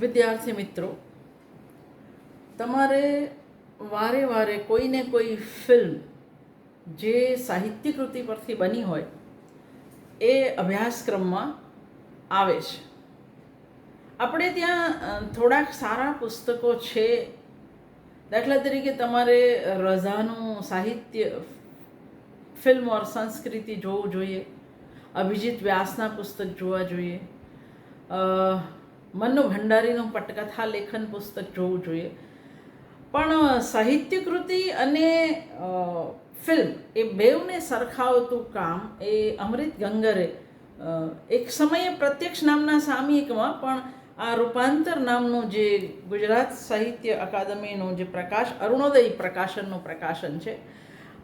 વિદ્યાર્થી મિત્રો, તમારે વારે વારે કોઈને કોઈ ફિલ્મ જે સાહિત્ય કૃતિ પરથી બની હોય, એ અભ્યાસક્રમમાં આવે છે. આપણે ત્યાં થોડાક સારા પુસ્તકો છે. દાખલા તરીકે તમારે રઝાનું સાહિત્ય ફિલ્મ ઓર સંસ્કૃતિ જોવું જોઈએ. અભિજીત વ્યાસના પુસ્તક જોવા જોઈએ. અ, મન્નુ ભંડારીનું પટકથા લેખન પુસ્તક જોવું જોઈએ. પણ સાહિત્ય કૃતિ અને ફિલ્મ એ બેવને સરખાવતું કામ એ અમૃત ગંગરે એક સમયે પ્રત્યક્ષ નામના સામયિકમાં પણ આ રૂપાંતર નામનું જે ગુજરાત સાહિત્ય અકાદમીનું જે પ્રકાશ અરુણોદય પ્રકાશનનું પ્રકાશન છે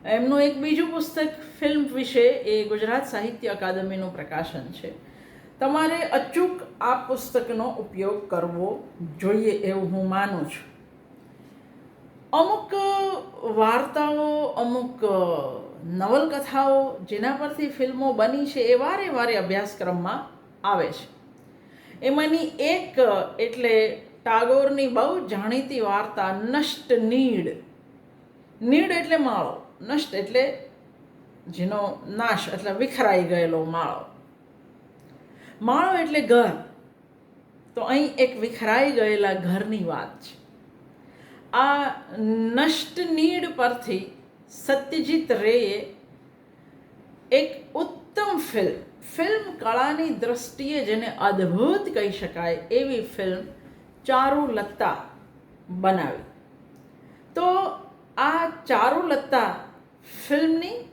એમનું એક બીજું પુસ્તક ફિલ્મ વિશે એ ગુજરાત સાહિત્ય અકાદમીનું પ્રકાશન છે. તમારે અચૂક આ પુસ્તકનો ઉપયોગ કરવો જોઈએ એવું હું માનું છું. અમુક વાર્તાઓ, અમુક નવલકથાઓ જેના પરથી ફિલ્મો બની છે એ વારે વારે અભ્યાસક્રમમાં આવે છે. એમાંની એક, એટલે ટાગોરની બહુ જાણીતી વાર્તા, નષ્ટ નીડ. નીડ એટલે માળો. નષ્ટ એટલે જેનો નાશ, એટલે વિખરાઈ ગયેલો માળો. માળો એટલે ઘર. તો અહીં એક વિખરાઈ ગયેલા ઘરની વાત છે. આ નષ્ટ નીડ પરથી સત્યજીત રેએ એક ઉત્તમ ફિલ્મ ફિલ્મ કળાની દ્રષ્ટિએ જેને અદ્ભુત કહી શકાય એવી ફિલ્મ ચારુલત્તા બનાવી. તો આ ચારુલત્તા ફિલ્મની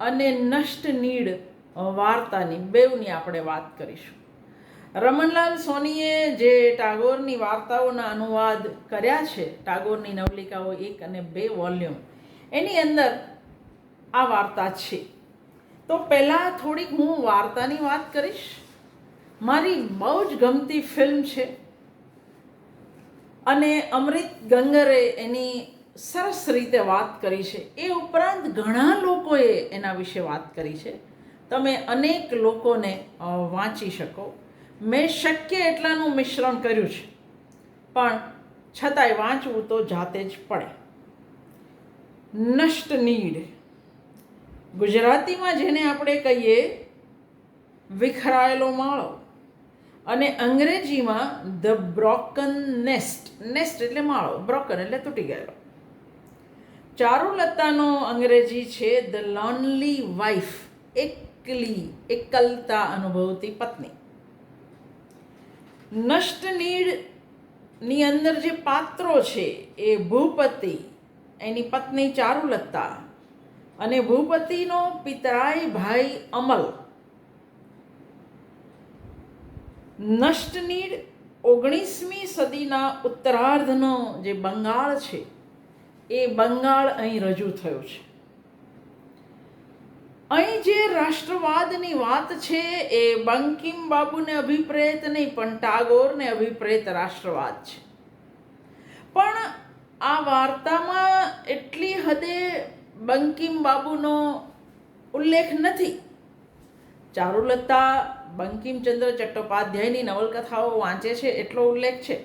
અને નષ્ટ નીડ વાર્તાની બેવની આપણે વાત કરીશું. રમણલાલ સોનીએ જે ટાગોરની વાર્તાઓના અનુવાદ કર્યા છે, ટાગોરની નવલિકાઓ એક અને બે વોલ્યુમ, એની અંદર આ વાર્તા છે. તો પહેલાં થોડીક હું વાર્તાની વાત કરીશ. મારી બહુ જ ગમતી ફિલ્મ છે. અને અમૃત ગંગરે એની સરસ રીતે વાત કરી છે. એ ઉપરાંત ઘણા લોકોએ એના વિશે વાત કરી છે. તમે અનેક લોકોને વાંચી શકો. મેં શક્ય એટલાનું મિશ્રણ કર્યું છે. પણ છતાંય વાંચવું તો જાતે જ પડે. નષ્ટ નીડ. ગુજરાતીમાં જેને આપણે કહીએ વિખરાયેલો માળો અને અંગ્રેજીમાં ધ બ્રોકન નેસ્ટ. નેસ્ટ એટલે માળો, બ્રોકન એટલે તૂટી ગયેલો. ચારુલતાનો અંગ્રેજી છે ધ લોનલી વાઇફ. એકલી, એકલતા અનુભવતી પત્ની. નષ્ટ નીડની અંદર જે પાત્રો છે, એ ભૂપતિ, એની પત્ની ચારુલતા અને ભૂપતિનો પિતરાઈ ભાઈ અમલ. નષ્ટ નીડ ઓગણીસમી સદીના ઉત્તરાર્ધનો જે બંગાળ છે, એ બંગાળ અહીં રજૂ થયો છે. અહીં જે રાષ્ટ્રવાદની વાત છે એ બંકિમ બાબુને અભિપ્રેત નહીં, પણ ટાગોરને અભિપ્રેત રાષ્ટ્રવાદ છે. પણ આ વાર્તામાં એટલી હદે બંકિમ બાબુનો ઉલ્લેખ નથી. ચારુલતા બંકિમચંદ્ર ચટ્ટોપાધ્યાયની નવલકથાઓ વાંચે છે એટલો ઉલ્લેખ છે.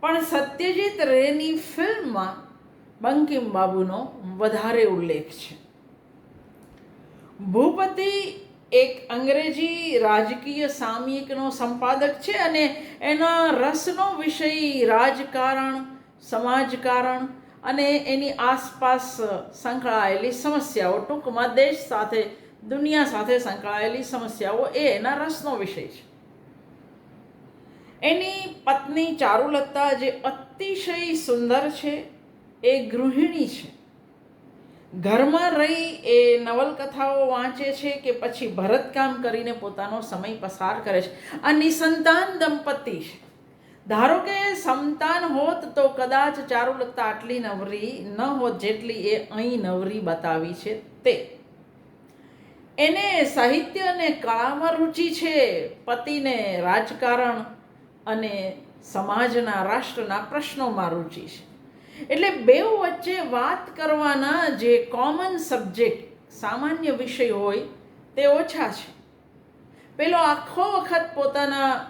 પણ સત્યજીત રેની ફિલ્મમાં બંકિમ બાબુનો વધારે ઉલ્લેખ છે. ભૂપતિ એક અંગ્રેજી રાજકીય સામયિકનો સંપાદક છે અને એના રસનો વિષય રાજકારણ, સમાજકારણ અને એની આસપાસ સંકળાયેલી સમસ્યાઓ, ટૂંકમાં દેશ સાથે, દુનિયા સાથે સંકળાયેલી સમસ્યાઓ એ એના રસનો વિષય છે. એની પત્ની ચારુલતા જે અતિશય સુંદર છે, એ ગૃહિણી છે. ઘરમાં રહી એ નવલકથાઓ વાંચે છે કે પછી ભરતકામ કરીને પોતાનો સમય પસાર કરે છે. આ નિસંતાન દંપતી છે. ધારો કે સંતાન હોત તો કદાચ ચારુલતા આટલી નવરી ન હોત જેટલી એ અહીં નવરી બતાવી છે તે. એને સાહિત્ય અને કળામાં રુચિ છે, પતિને રાજકારણ અને સમાજના રાષ્ટ્રના પ્રશ્નોમાં રુચિ છે. એટલે બેઉ વચ્ચે વાત કરવાના જે કોમન સબ્જેક્ટ સામાન્ય વિષય હોય, તે ઓછા છે. પેલો આખો વખત પોતાના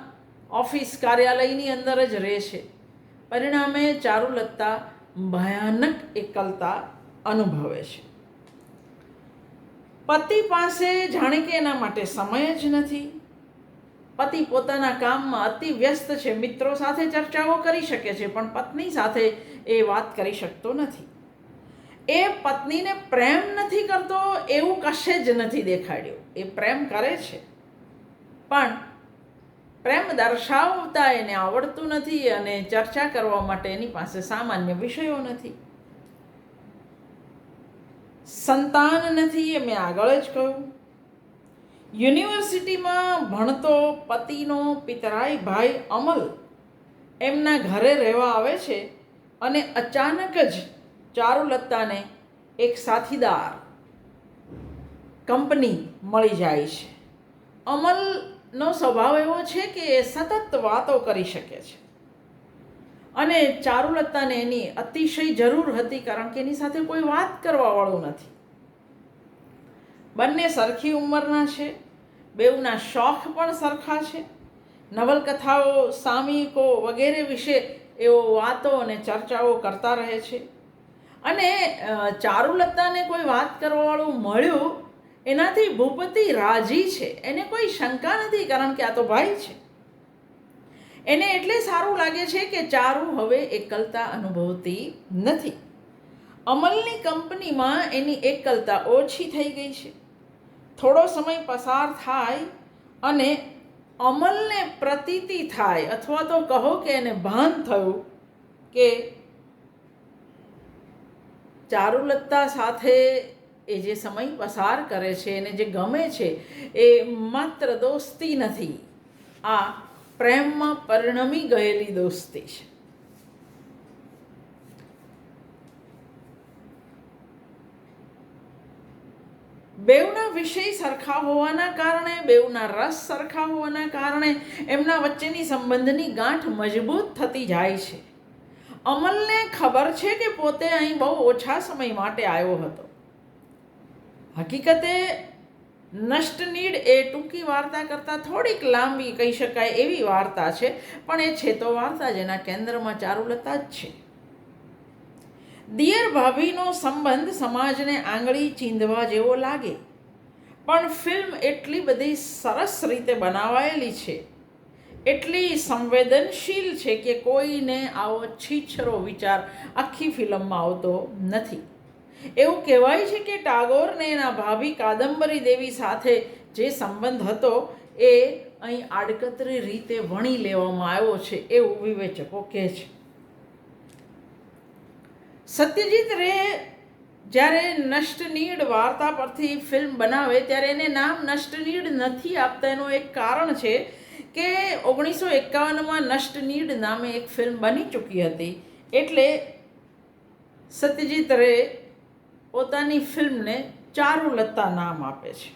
ઓફિસ કાર્યાલયની અંદર જ રહે છે. પરિણામે ચારુલતા ભયાનક એકલતા અનુભવે છે. પતિ પાસે જાણે કે એના માટે સમય જ નથી. પતિ પોતાના કામમાં અતિ વ્યસ્ત છે, મિત્રો સાથે ચર્ચાઓ કરી શકે છે, પણ પત્ની સાથે એ વાત કરી શકતો નથી. એ પત્નીને પ્રેમ નથી કરતો, એવું કશે જ નથી દેખાડ્યું. એ પ્રેમ કરે છે. પણ પ્રેમ દર્શાવતા એને આવડતું નથી અને ચર્ચા કરવા માટે એની પાસે સામાન્ય વિષયો નથી. સંતાન નથી, એ મેં આગળ જ કહ્યું. યુનિવર્સિટીમાં ભણતો પતિનો પિતરાઈ ભાઈ અમલ એમના ઘરે રહેવા આવે છે અને અચાનક જ ચારુલતાને એક સાથીદાર કંપની મળી જાય છે. અમલનો સ્વભાવ એવો છે કે એ સતત વાતો કરી શકે છે. અને ચારુલતાને એની અતિશય જરૂર હતી કારણ કે એની સાથે કોઈ વાત કરવાવાળું નથી. બંને સરખી ઉંમરના છે. બેઉના શોખ પણ સરખા છે. નવલકથાઓ, સામયિકો વગેરે વિશે એઓ વાતો અને ચર્ચાઓ કરતા રહે છે. અને ચારુલતાને કોઈ વાત કરવાવાળું મળ્યું, એનાથી ભૂપતિ રાજી છે. એને કોઈ શંકા નથી, કારણ કે આ તો ભાઈ છે. એને એટલે સારું લાગે છે કે ચારુ હવે એકલતા અનુભવતી નથી. અમલની કંપનીમાં એની એકલતા ઓછી થઈ ગઈ છે. થોડો સમય પસાર થાય અને અમલને પ્રતીતિ થાય, અથવા તો કહો કે એને ભાન થયું કે ચારુલતા સાથે એ જે સમય પસાર કરે છે, એને જે ગમે છે, એ માત્ર દોસ્તી નથી. આ પ્રેમમાં પરિણમી ગયેલી દોસ્તી છે. બેઉના વિષય સરખા હોવાના કારણે, બેઉના રસ સરખા હોવાના કારણે એમના વચ્ચેની સંબંધની ગાંઠ મજબૂત થતી જાય છે. અમલને ખબર છે કે પોતે અહીં બહુ ઓછા સમય માટે આવ્યો હતો. હકીકતે નષ્ટનીડ એ ટૂંકી વાર્તા કરતાં થોડીક લાંબી કહી શકાય એવી વાર્તા છે, પણ એ છે તો વાર્તા જેના કેન્દ્રમાં ચારુલતા જ છે. દિયર ભાભીનો સંબંધ સમાજને આંગળી ચીંધવા જેવો લાગે. પણ ફિલ્મ એટલી બધી સરસ રીતે બનાવાયેલી છે. એટલી સંવેદનશીલ છે કે કોઈને આવો છીછરો વિચાર આખી ફિલ્મમાં આવતો નથી. એવું કહેવાય છે કે ટાગોરને એના ભાભી કાદંબરી દેવી સાથે જે સંબંધ હતો એ અહીં આડકતરી રીતે વણી લેવામાં આવ્યો છે એવું વિવેચકો કહે છે. સત્યજીત રે જ્યારે નષ્ટનીડ વાર્તા પરથી ફિલ્મ બનાવે, ત્યારે એને નામ નષ્ટનીડ નથી આપતા. એનું એક કારણ છે કે ઓગણીસો એકાવનમાં નષ્ટનીડ નામે એક ફિલ્મ બની ચૂકી હતી. એટલે સત્યજીત રે પોતાની ફિલ્મને ચારુલતા નામ આપે છે.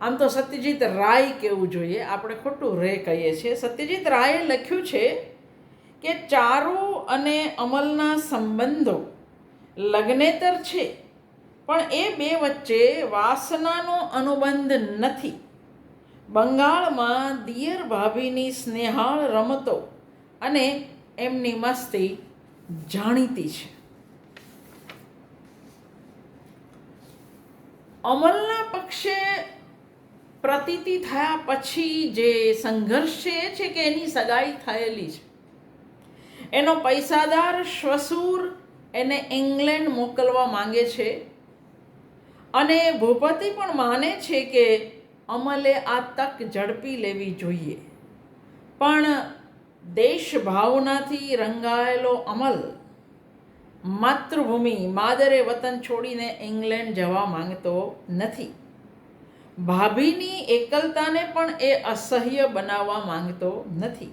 આમ તો સત્યજીત રાય કહેવું જોઈએ? આપણે ખોટું રે કહીએ છીએ. સત્યજીત રાયે લખ્યું છે કે ચારુ અને અમલના સંબંધો. લગ્નેતર છે, પણ એ બે વચ્ચે વાસનાનો અનુબંધ નથી. બંગાળમાં દિયર ભાભીની સ્નેહાળ રમતો અને એમની મસ્તી જાણીતી છે. અમલના પક્ષે પ્રતીતિ થયા પછી જે સંઘર્ષ છે, એ છે કે એની સગાઈ થયેલી છે. એનો પૈસાદાર શ્વસુર એને ઇંગ્લેન્ડ મોકલવા માંગે છે. અને ભૂપતિ પણ માને છે કે અમલે આ તક ઝડપી લેવી જોઈએ. પણ દેશ ભાવનાથી રંગાયેલો અમલ, માતૃભૂમિ, માદરે વતન છોડીને ઇંગ્લેન્ડ જવા માંગતો નથી. ભાભીની એકલતાને પણ એ અસહ્ય બનાવવા માંગતો નથી.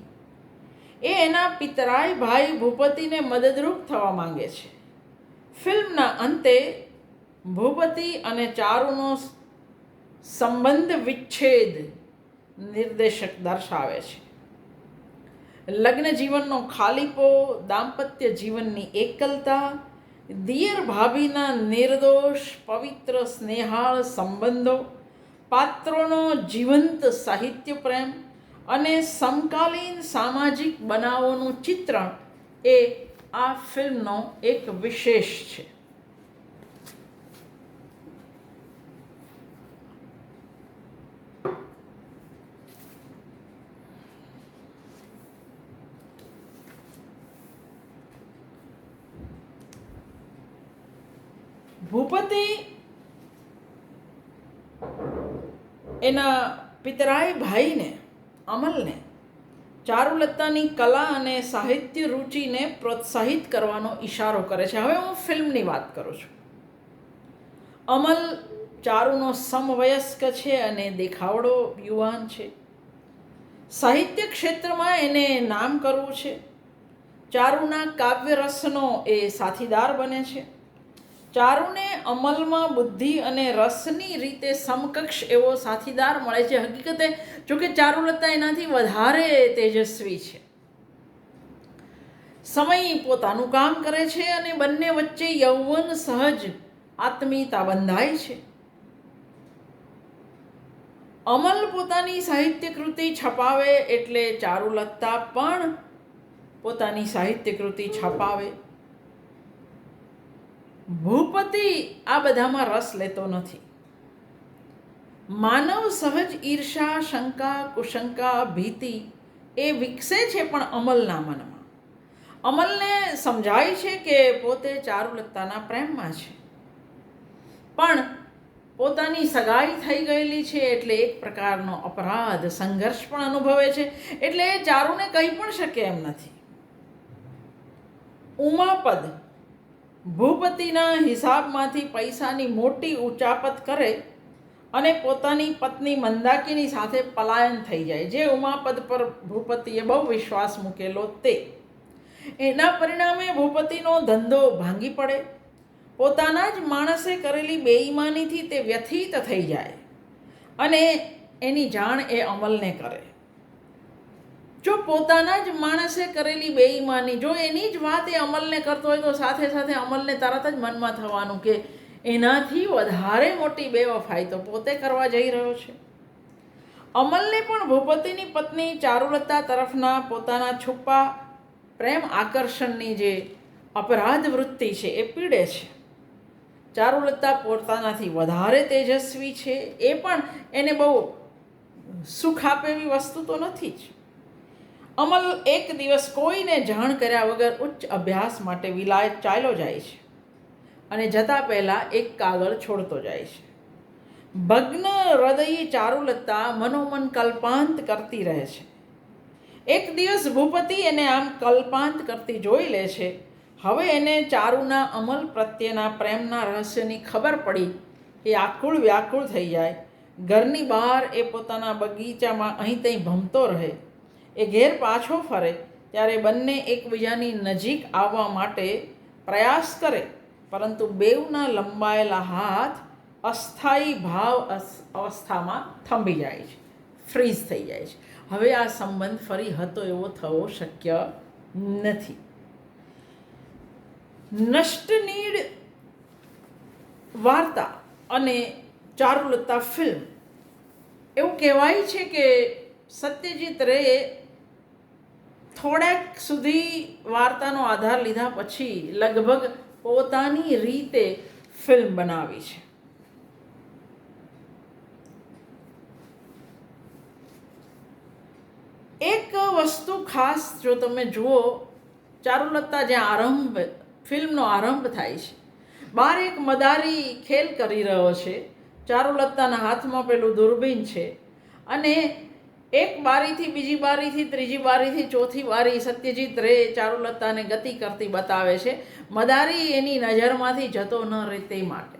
એ એના પિતરાય ભાઈ ભૂપતિને મદદરૂપ થવા માંગે છે. ફિલ્મના અંતે ભૂપતિ અને ચારુનો સંબંધ વિચ્છેદ નિર્દેશક દર્શાવે છે. લગ્ન જીવનનો ખાલીપો, દાંપત્ય જીવનની એકલતા, દિયર ભાભીના નિર્દોષ, પવિત્ર સ્નેહાળ સંબંધો, પાત્રોનો જીવંત સાહિત્ય પ્રેમ અને સમકાલીન સામાજિક બનાવોનું ચિત્રણ એ આ ફિલ્મનો એક વિશેષ છે. ભૂપતિ એના પિતરાઈ ભાઈને અમલને ચારુલતાની કલા અને સાહિત્ય રુચિને પ્રોત્સાહિત કરવાનો ઇશારો કરે છે. હવે હું ફિલ્મની વાત કરું છું. અમલ ચારુનો સમવયસ્ક છે અને દેખાવડો યુવાન છે. સાહિત્ય ક્ષેત્રમાં એને નામ કરવું છે. ચારુના કાવ્ય રસનો એ સાથીદાર બને છે. ચારુને અમલમાં બુદ્ધિ અને રસની રીતે સમકક્ષ એવો સાથીદાર મળે છે. હકીકતે, જોકે ચારુલતા એનાથી વધારે તેજસ્વી છે. સમય પોતાનું કામ કરે છે અને બંને વચ્ચે યૌવન સહજ આત્મીયતા બંધાય છે. અમલ પોતાની સાહિત્ય કૃતિ છપાવે એટલે ચારુલતા પણ પોતાની સાહિત્ય કૃતિ છપાવે. ભૂપતિ આ બધામાં રસ લેતો નથી. માનવ સહજ ઈર્ષા, શંકા, કુશંકા, ભીતિ એ વિકસે છે પણ અમલના મનમાં. અમલને સમજાય છે કે પોતે ચારુલતાના પ્રેમમાં છે. પણ પોતાની સગાઈ થઈ ગયેલી છે એટલે એક પ્રકારનો અપરાધ, સંઘર્ષ પણ અનુભવે છે. એટલે એ ચારુને કહી પણ શકે એમ નથી. ઉમાપદ ભૂપતિના હિસાબમાંથી પૈસાની મોટી ઉચાપત કરે અને પોતાની પત્ની મંદાકીની સાથે પલાયન થઈ જાય. જે ઉમાપદ પર ભૂપતિએ બહુ વિશ્વાસ મૂકેલો તે. એના પરિણામે ભૂપતિનો ધંધો ભાંગી પડે. પોતાના જ માણસે કરેલી બેઈમાનીથી તે વ્યથિત થઈ જાય અને એની જાણ એ અમલને કરે. જો પોતાના જ માણસે કરેલી બેઈમાની, જો એની જ વાત એ અમલને કરતો હોય તો સાથે સાથે અમલને તરત જ મનમાં થવાનું કે એનાથી વધારે મોટી બેવફાઈ તો પોતે કરવા જઈ રહ્યો છે. અમલને પણ ભૂપતિની પત્ની ચારુલતા તરફના પોતાના છુપા પ્રેમ આકર્ષણની જે અપરાધ વૃત્તિ છે એ પીડે છે. ચારુલતા પોતાનાથી વધારે તેજસ્વી છે, એ પણ એને બહુ સુખ આપે એવી વસ્તુ તો નથી જ. અમલ એક દિવસ કોઈને જાણ કર્યા વગર ઉચ્ચ અભ્યાસ માટે વિલાયત ચાલ્યો જાય છે અને જતા પહેલાં એક કાગળ છોડતો જાય છે. ભગ્ન હૃદયી ચારુલતા મનોમન કલ્પાંત કરતી રહે છે. એક દિવસ ભૂપતિ એને આમ કલ્પાંત કરતી જોઈ લે છે. હવે એને ચારુના અમલ પ્રત્યેના પ્રેમના રહસ્યની ખબર પડી એ આકુળ વ્યાકુળ થઈ જાય. ઘરની બહાર એ પોતાના બગીચામાં અહીં તહીં ભમતો રહે. એ ઘેર પાછો ફરે ત્યારે બંને એકબીજાની નજીક આવવા માટે પ્રયાસ કરે, પરંતુ બેવના લંબાયેલા હાથ અસ્થાયી ભાવ અવસ્થામાં થંભી જાય છે, ફ્રીઝ થઈ જાય છે. હવે આ સંબંધ ફરી હતો એવો થવો શક્ય નથી. નષ્ટનીડ વાર્તા અને ચારુલતા ફિલ્મ. એવું કહેવાય છે કે સત્યજીત રેએ થોડાક સુધી વાર્તાનો આધાર લીધા પછી લગભગ પોતાની રીતે ફિલ્મ બનાવી છે. એક વસ્તુ ખાસ જો તમે જુઓ ચારુલતા જ્યાં આરંભ, ફિલ્મનો આરંભ થાય છે. બહાર એક મદારી ખેલ કરી રહ્યો છે. ચારુલતાના હાથમાં પેલું દૂરબીન છે. અને એક બારીથી બીજી બારીથી, ત્રીજી બારીથી, ચોથી બારી સત્યજીત રે, ચારુલતાને ગતિ કરતી બતાવે છે. મદારી એની નજરમાંથી જતો ન રહે તે માટે.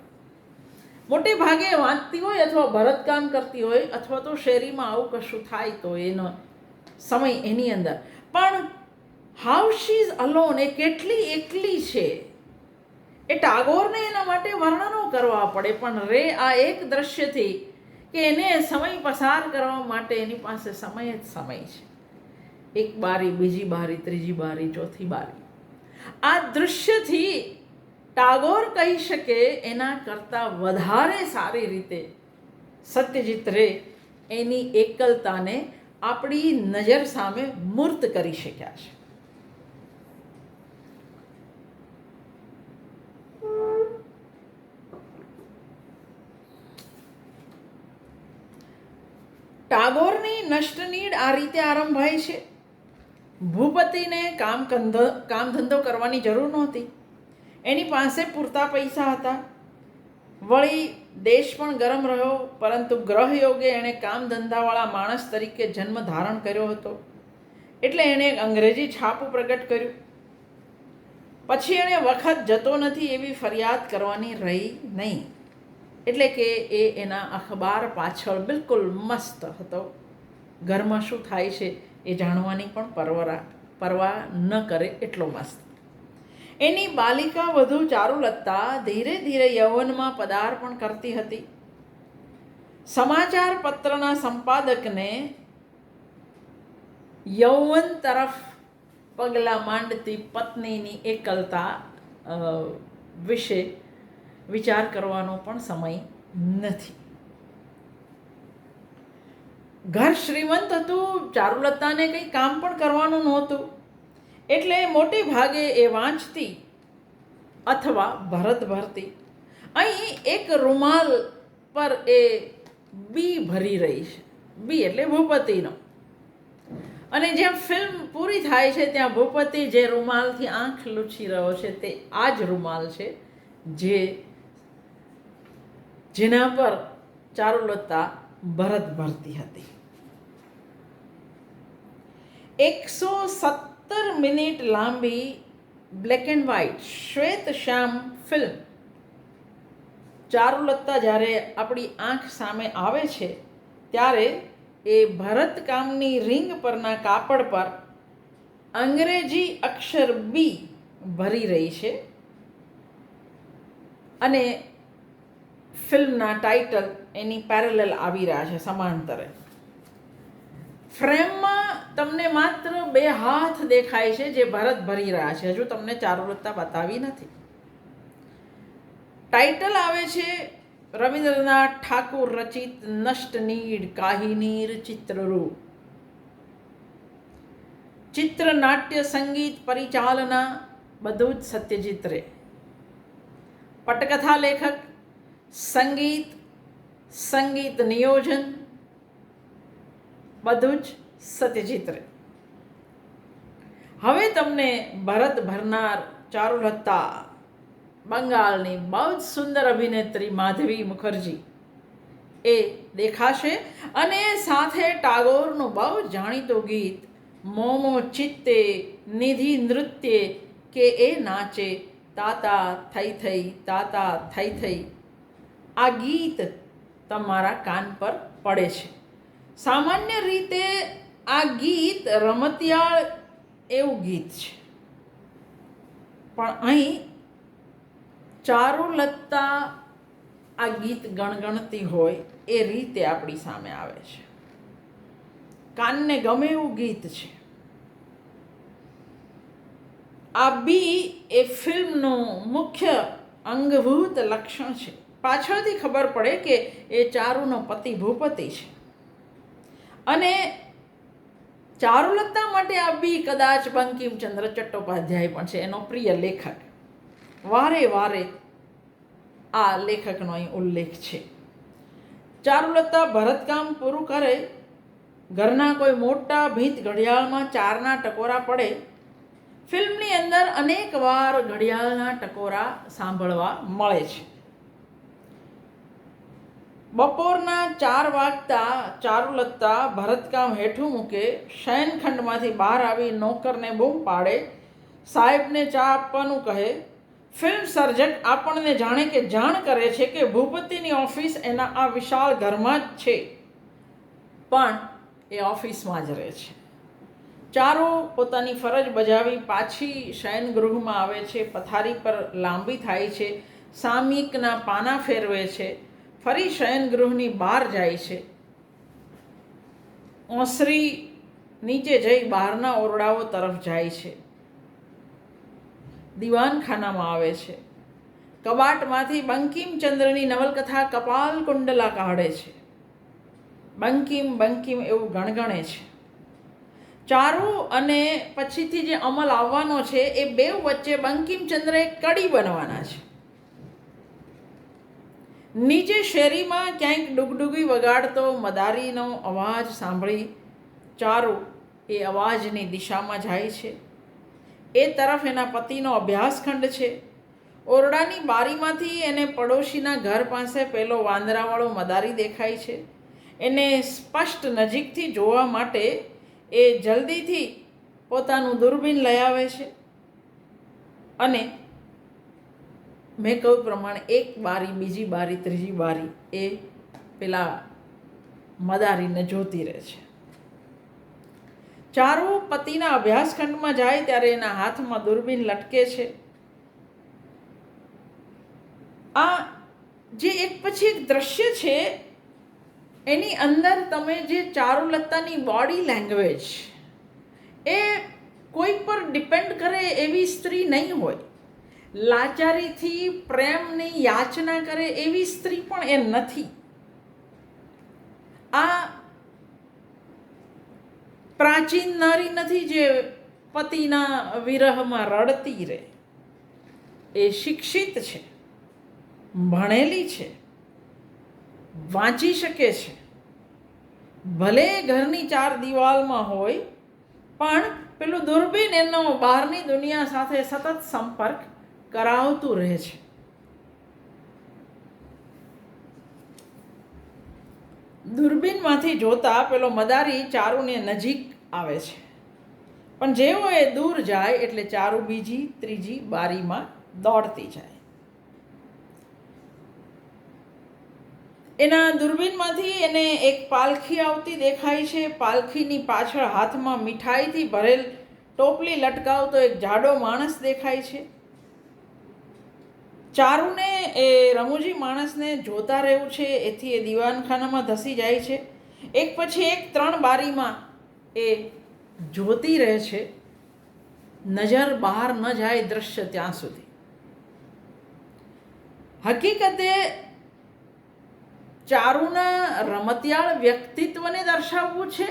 મોટે ભાગે વાંચતી હોય અથવા ભરતકામ કરતી હોય અથવા તો શેરીમાં આવું કશું થાય તો એનો સમય એની અંદર. પણ હાઉ શી ઇઝ અલોન એ કેટલી એકલી છે? એ ટાગોરને એના માટે વર્ણનો કરવા પડે. પણ રે આ એક દ્રશ્યથી કે એને સમય પસાર કરવા માટે એની પાસે સમય જ સમય છે. એક બારી, બીજી બારી, ત્રીજી બારી, ચોથી બારી. આ દૃશ્યથી ટાગોર કહી શકે એના કરતાં વધારે સારી રીતે સત્યજીત રે એની એકલતાને આપણી નજર સામે મૂર્ત કરી શક્યા છે. ટાગોરની આ રીતે આરંભાય છે. ભૂપતિને કામ કંધો, કામ ધંધો કરવાની જરૂર નહોતી. એની પાસે પૂરતા પૈસા હતા. વળી દેશ પણ ગરમ રહ્યો, પરંતુ ગ્રહ યોગે એણે કામ ધંધાવાળા માણસ તરીકે જન્મ ધારણ કર્યો હતો. એટલે એણે અંગ્રેજી છાપું પ્રગટ કર્યું. પછી એણે વખત જતો નથી એવી ફરિયાદ કરવાની રહી નહીં. એટલે કે એ એના અખબાર પાછળ બિલકુલ મસ્ત હતો. ઘરમાં શું થાય છે એ જાણવાની પણ પરવરા પરવા ન કરે એટલો મસ્ત. એની બાલિકા વધુ ચારુલતા ધીરે ધીરે યૌવનમાં પદાર્પણ કરતી હતી. સમાચાર પત્રના સંપાદકને યૌવન તરફ પગલાં માંડતી પત્નીની એકલતા વિશે વિચાર કરવાનો પણ સમય નથી. ઘર શ્રીમંત હતું, ચારુલતાને કંઈ કામ પણ કરવાનું નહોતું. એટલે મોટે ભાગે એ વાંચતી અથવા ભરત ભરતી. અહીં એક રૂમાલ પર એ બી ભરી રહી છે. બી એટલે ભૂપતિનો. અને જ્યાં ફિલ્મ પૂરી થાય છે, ત્યાં ભૂપતિ જે રૂમાલથી આંખ લૂછી રહ્યો છે, તે આ જ રૂમાલ છે, જે જેના પર ચારુલતા ભરત ભરતી હતી. એકસો સત્તર મિનિટ લાંબી બ્લેક એન્ડ વ્હાઇટ શ્વેત શ્યામ ફિલ્મ. ચારુલતા જ્યારે આપણી આંખ સામે આવે છે, ત્યારે એ ભરતકામની રિંગ પરના કાપડ પર અંગ્રેજી અક્ષર બી ભરી રહી છે. અને ફિલ્મના ટાઇટલ એની પેરેલલ આવી રહ્યા છે સમાંતરે. ફ્રેમમાં તમને માત્ર બે હાથ દેખાય છે જે ભરત ભરી રહ્યા છે. હજુ તમને ચારુલતા બતાવી નથી. ટાઇટલ આવે છે રવિન્દ્રનાથ ઠાકુર રચિત નષ્ટનીડ કાહિનીર ચિત્રરૂપ. ચિત્ર નાટ્ય સંગીત પરિચાલના બધું જ સત્યજીત રે. પટકથા લેખક સંગીત સંગીત નિયોજન, બધું જ સત્યજીત રે. હવે તમને ભરત ભરનાર ચારુલતા બંગાળની બહુ જ સુંદર અભિનેત્રી માધવી મુખર્જી. એ દેખાશે અને સાથે ટાગોરનું બહુ જાણીતું ગીત, મોમો ચિત્તે નિધિ નૃત્ય કે એ નાચે, તાતા થઈ થઈ, તાતા થઈ થઈ. આ ગીત તમારા કાન પર પડે છે. સામાન્ય રીતે આ ગીત રમતિયાળ એવું ગીત છે. પણ અહીં ચારુલતા આ ગીત ગણગણતી હોય એ રીતે આપણી સામે આવે છે. કાનને ગમે એવું ગીત છે. આ બી એ ફિલ્મનું મુખ્ય અંગભૂત લક્ષણ છે. પાછળથી ખબર પડે કે એ ચારુનો પતિ ભૂપતિ છે. અને ચારુલતા માટે આ બી કદાચ બંકિમચંદ્ર ચટ્ટોપાધ્યાય પણ છે, એનો પ્રિય લેખક. વારે વારે આ લેખકનો અહીં ઉલ્લેખ છે. ચારુલતા ભરતકામ પૂરું કરે, ઘરના કોઈ મોટા ભીંત ઘડિયાળમાં ચારના ટકોરા પડે, ફિલ્મની અંદર અનેક વાર ઘડિયાળના ટકોરા સાંભળવા મળે છે. બપોરના ચાર વાગતા ચારુલતા ભરતકામ હેઠું મૂકે શયનખંડમાંથી બહાર આવી નોકરને બૂમ પાડે, સાહેબને ચા આપવાનું કહે. ફિલ્મ સર્જક આપણને જાણે કે જાણ કરે છે કે ભૂપતિની ઓફિસ એના આ વિશાળ ઘરમાં જ છે. પણ એ ઓફિસમાં જ રહે છે. ચારો પોતાની ફરજ બજાવી પાછી શયનગૃહમાં આવે છે. પથારી પર લાંબી થાય છે. સામયિકના પાના ફેરવે છે. ફરી શયનગૃહની બહાર જાય છે. ઓસરી નીચે જઈ બહારના ઓરડાઓ તરફ જાય છે. દિવાનખાનામાં આવે છે. કબાટમાંથી બંકિમચંદ્રની નવલકથા કપાલ કુંડલા કાઢે છે. બંકિમ બંકિમ એવું ગણગણે છે. ચારુ અને પછીથી જે અમલ આવવાનો છે એ બે વચ્ચે બંકિમચંદ્ર કડી બનવાના છે. નીચે શેરીમાં ક્યાંક ડુગડુગી વગાડતો મદારીનો અવાજ સાંભળી ચારો એ અવાજની દિશામાં જાય છે. એ તરફ એના પતિનો અભ્યાસખંડ છે. ઓરડાની બારીમાંથી એને પડોશીના ઘર પાસે પેલો વાંદરાવાળો મદારી દેખાય છે. એને સ્પષ્ટ નજીકથી જોવા માટે એ જલ્દીથી પોતાનું દૂરબીન લઈ આવે છે. અને મેં કહ્યું પ્રમાણે એક બારી, બીજી બારી, ત્રીજી બારી એ પેલા મદારીને જોતી રહે છે. ચારો પતિના અભ્યાસખંડમાં જાય ત્યારે એના હાથમાં દૂરબીન લટકે છે. આ જે એક પછી એક દ્રશ્ય છે, એની અંદર તમે જે ચારુલતાની બોડી લેંગ્વેજ એ કોઈ પર ડિપેન્ડ કરે એવી સ્ત્રી નહીં હોય. લાચારીથી પ્રેમની યાચના કરે એવી સ્ત્રી પણ એ નથી. આ પ્રાચીન નારી નથી જે પતિના વિરહમાં રડતી રહે. એ શિક્ષિત છે, ભણેલી છે, વાંચી શકે છે. ભલે ઘરની ચાર દિવાલમાં હોય, પણ પેલું દૂરબીન એનો બહારની દુનિયા સાથે સતત સંપર્ક કરાવતું રહે છે. દૂરબીનમાંથી જોતા પેલો મદારી ચારુને નજીક આવે છે. પણ જેવો એ દૂર જાય એટલે ચારુ બીજી, ત્રીજી બારીમાં દોડતી જાય. એના દૂરબીનમાંથી એને એક પાલખી આવતી દેખાય છે. પાલખીની પાછળ હાથમાં મીઠાઈથી ભરેલ ટોપલી લટકાવતો એક જાડો માણસ દેખાય છે. ચારુને એ રમૂજી માણસને જોતા રહેવું છે, એથી એ દીવાનખાનામાં ધસી જાય છે. એક પછી એક ત્રણ બારીમાં એ જોતી રહે છે. નજર બહાર ન જાય દ્રશ્ય ત્યાં સુધી. હકીકતે ચારુના રમતિયાળ વ્યક્તિત્વને દર્શાવવું છે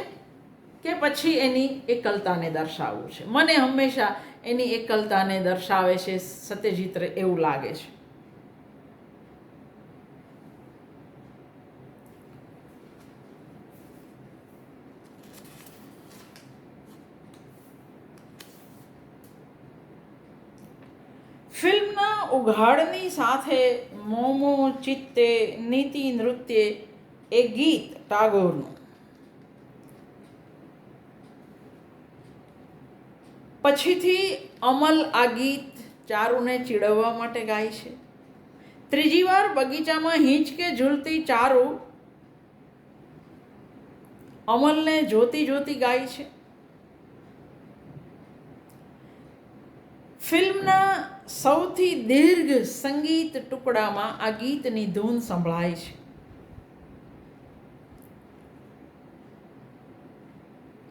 કે પછી એની એકલતાને દર્શાવવું છે. મને હંમેશા એની એકલતાને દર્શાવે છે, સત્યજીત એવું લાગે છે. ફિલ્મના ઉઘાડની સાથે મોમો, ચિત્તે, નીતિ, નૃત્ય, એ ગીત ટાગોરનું. પછીથી અમલ આ ગીત ચારુને ચીડવવા માટે ગાય છે. ત્રીજી વાર બગીચામાં હિંચકે ઝૂલતી ચારુ અમલને જોતી જોતી ગાય છે. ફિલ્મના સૌથી દીર્ઘ સંગીત ટુકડામાં આ ગીતની ધૂન સંભળાય છે.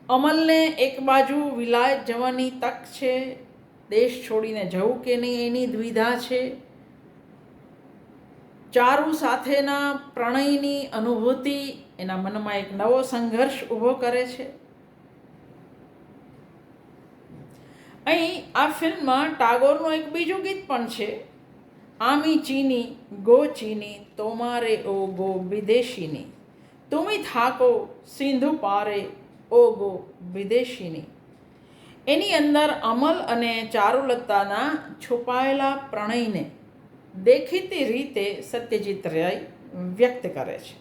અમલને એક બાજુ વિલાયત જવાની તક છે, દેશ છોડીને જવું કે નહીં એની દ્વિધા છે. ચારુ સાથેના પ્રણયની અનુભૂતિ એના મનમાં એક નવો સંઘર્ષ ઊભો કરે છે. અહીં આ ફિલ્મમાં ટાગોરનું એક બીજું ગીત પણ છે. આમી ચીની, ગો ચીની, તોમારે ઓ ગો વિદેશીની. તુમી થાકો, સિંધુ પારે ઓ ગો વિદેશીની. એની અંદર અમલ અને ચારુલતાના છુપાયેલા પ્રણયને દેખીતી રીતે સત્યજીત રાય વ્યક્ત કરે છે.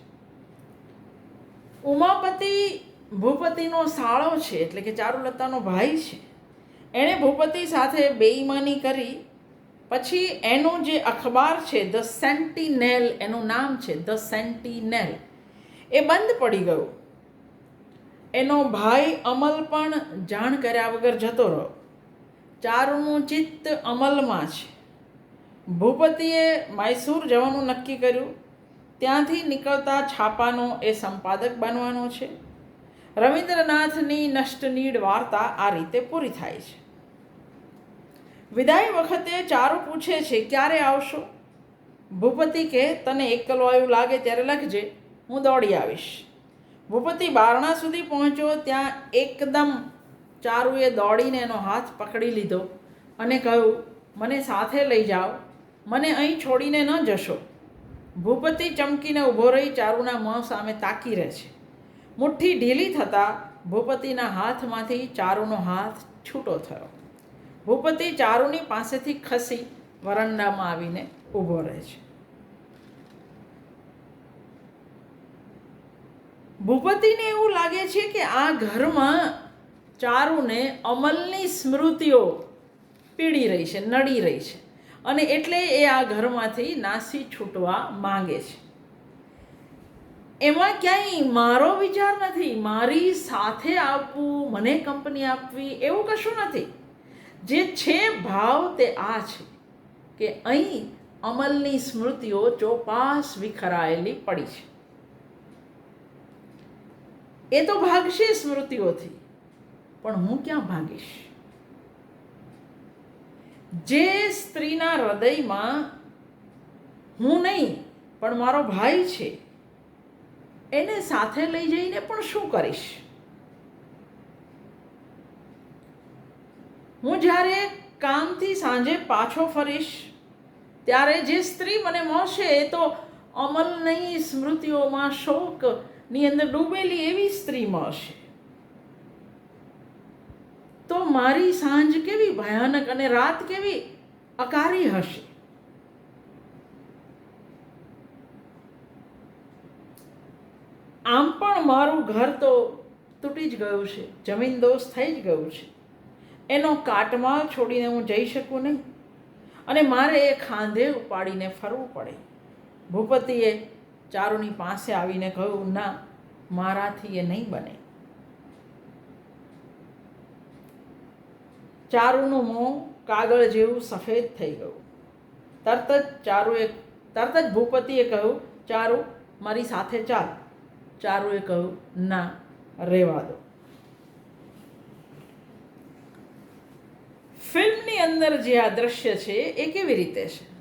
ઉમાપતિ ભૂપતિનો સાળો છે, એટલે કે ચારુલતાનો ભાઈ છે. એણે ભૂપતિ સાથે બેઈમાની કરી, પછી એનું જે અખબાર છે, ધ સેન્ટીનેલ, એનું નામ છે, ધ સેન્ટીનેલ, એ બંધ પડી ગયું. એનો ભાઈ અમલ પણ જાણ કર્યા વગર જતો રહ્યો. ચારુનું ચિત્ત અમલમાં છે. ભૂપતિએ મૈસૂર જવાનું નક્કી કર્યું. ત્યાંથી નીકળતા છાપાનો એ સંપાદક બનવાનો છે. રવિન્દ્રનાથની નષ્ટનીડ વાર્તા આ રીતે પૂરી થાય છે. વિદાય વખતે ચારુ પૂછે છે, ક્યારે આવશો? ભૂપતિ કે તને એકલો આવ્યું લાગે ત્યારે લખજે, હું દોડી આવીશ. ભૂપતિ બારણા સુધી પહોંચ્યો, ત્યાં એકદમ ચારુએ દોડીને એનો હાથ પકડી લીધો અને કહ્યું, મને સાથે લઈ જાઓ, મને અહીં છોડીને ન જશો. ભૂપતિ ચમકીને ઊભો રહી ચારુના મોં સામે તાકી રહે છે. મુઠ્ઠી ઢીલી થતાં ભૂપતિના હાથમાંથી ચારુનો હાથ છૂટો થયો. ભૂપતિ ચારુની પાસેથી ખસી વરંડામાં આવીને ઊભો રહે છે. ભૂપતિને એવું લાગે છે કે આ ઘરમાં ચારુને અમલની સ્મૃતિઓ પીડી રહી છે, નડી રહી છે અને એટલે એ આ ઘરમાંથી નાસી છૂટવા માંગે છે. એમાં ક્યાંય મારો વિચાર નથી, મારી સાથે આપવું, મને કંપની આપવી એવું કશું નથી. જે છે ભાવ તે આ છે કે અહીં અમલની સ્મૃતિઓ ચોપાસ વિખરાયેલી પડી છે. એ તો ભાગશે સ્મૃતિઓથી. પણ હું ક્યાં ભાગીશ? જે સ્ત્રીના હૃદયમાં હું નહીં, પણ મારો ભાઈ છે, એને સાથે લઈ જઈને પણ શું કરીશ? હું જ્યારે કામથી સાંજે પાછો ફરીશ, ત્યારે જે સ્ત્રી મને મળશે એ તો અમલની સ્મૃતિઓમાં શોકની અંદર ડૂબેલી એવી સ્ત્રી મળશે તો મારી સાંજ કેવી ભયાનક અને રાત કેવી અકારી હશે આમ પણ મારું ઘર તો તૂટી જ ગયું છે, જમીન દોષ થઈ જ ગયું છે. એનો કાટમાળ છોડીને હું જઈ શકું નહીં. અને મારે એ ખાંધે ઉપાડીને ફરવું પડે. ભૂપતિએ ચારુની પાસે આવીને કહ્યું, ના, મારાથી એ નહીં બને. ચારુનું મોં કાગળ જેવું સફેદ થઈ ગયું. તરત જ ચારુએ, તરત જ ભૂપતિએ કહ્યું, ચારુ, મારી સાથે ચાલ. ચારુએ કહ્યું, ના રહેવા દો. ફિલ્મની અંદર જે આ દ્રશ્ય છે, એ કેવી રીતે છે?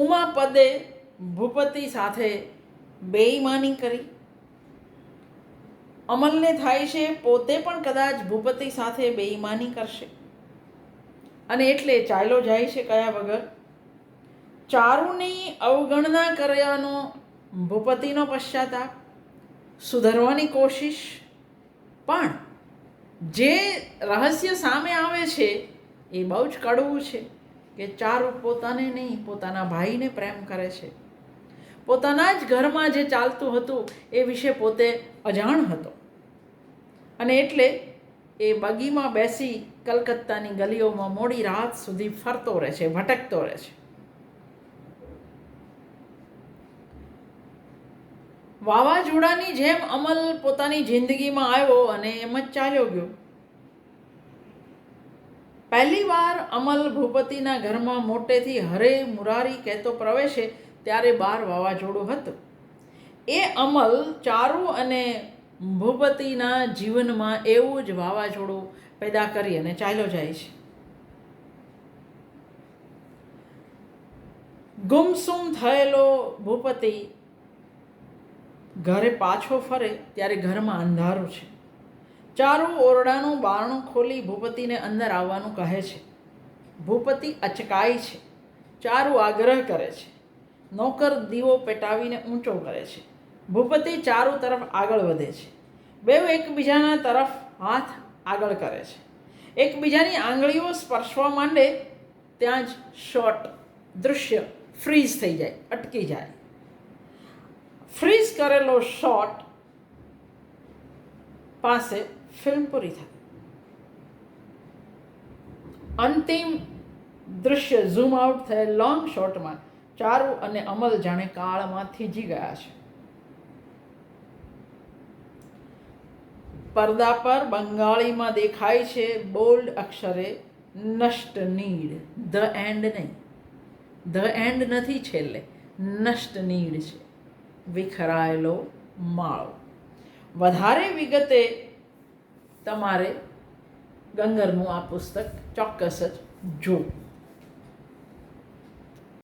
ઉમાપદે ભૂપતિ સાથે બેઈમાની કરી. અમલને થાય છે, પોતે પણ કદાચ ભૂપતિ સાથે બેઈમાની કરશે. અને એટલે ચાલ્યો જાય છે કયા વગર? ચારુની અવગણના કર્યાનો ભૂપતિનો પશ્ચાતાપ. સુધરવાની કોશિશ. પણ જે રહસ્ય સામે આવે છે, એ બહુ જ કડવું છે. કે ચારુ પોતાને નહીં, પોતાના ભાઈને પ્રેમ કરે છે. પોતાના જ ઘરમાં જે ચાલતું હતું એ વિશે પોતે અજાણ હતો. અને એટલે એ બગીમાં બેસી કલકત્તાની ગલીઓમાં મોડી રાત સુધી ફરતો રહે છે, ભટકતો રહે છે. વાવાઝોડાની જેમ અમલ પોતાની જિંદગીમાં આવ્યો અને એમ જ ચાલ્યો ગયો. પહેલી વાર અમલ ભૂપતિના ઘરમાં મોટેથી હરે મુરારી કહેતો પ્રવેશે ત્યારે બાર વાવાઝોડું હતું. એ અમલ ચારુ અને ભૂપતિના જીવનમાં એવું જ વાવાઝોડું પેદા કરી અને ચાલ્યો જાય છે. ગુમસુમ થયેલો ભૂપતિ ઘરે પાછો ફરે ત્યારે ઘરમાં અંધારું છે. ચારુ, ઓરડાનું, બારણું ખોલી ભૂપતિને અંદર આવવાનું કહે છે. ભૂપતિ અચકાય છે. ચારુ આગ્રહ કરે છે. નોકર દીવો પેટાવીને ઊંચો કરે છે. ભૂપતિ ચારુ તરફ આગળ વધે છે. બે એકબીજાના તરફ હાથ આગળ કરે છે. એકબીજાની આંગળીઓ સ્પર્શવા માંડે ત્યાં જ શોર્ટ દૃશ્ય ફ્રીઝ થઈ જાય, અટકી જાય. ફ્રીઝ કરેલો શોટ પાસે ફિલ્મ પૂરી થાય. અંતિમ દૃશ્ય ઝૂમ આઉટ થયેલ લોંગ શોટમાં ચારુ અને અમલ જાણે કાળમાં થીજી ગયા છે. પડદા પર બંગાળીમાં દેખાય છે બોલ્ડ અક્ષરે નષ્ટ નીડ. ધ એન્ડ નહીં. ધ એન્ડ નથી છેલ્લે. નષ્ટ નીડ છે. વિખરાયેલો માળો. વધારે વિગતે તમારે ગંગરનું આ પુસ્તક ચોક્કસ જ જોવું.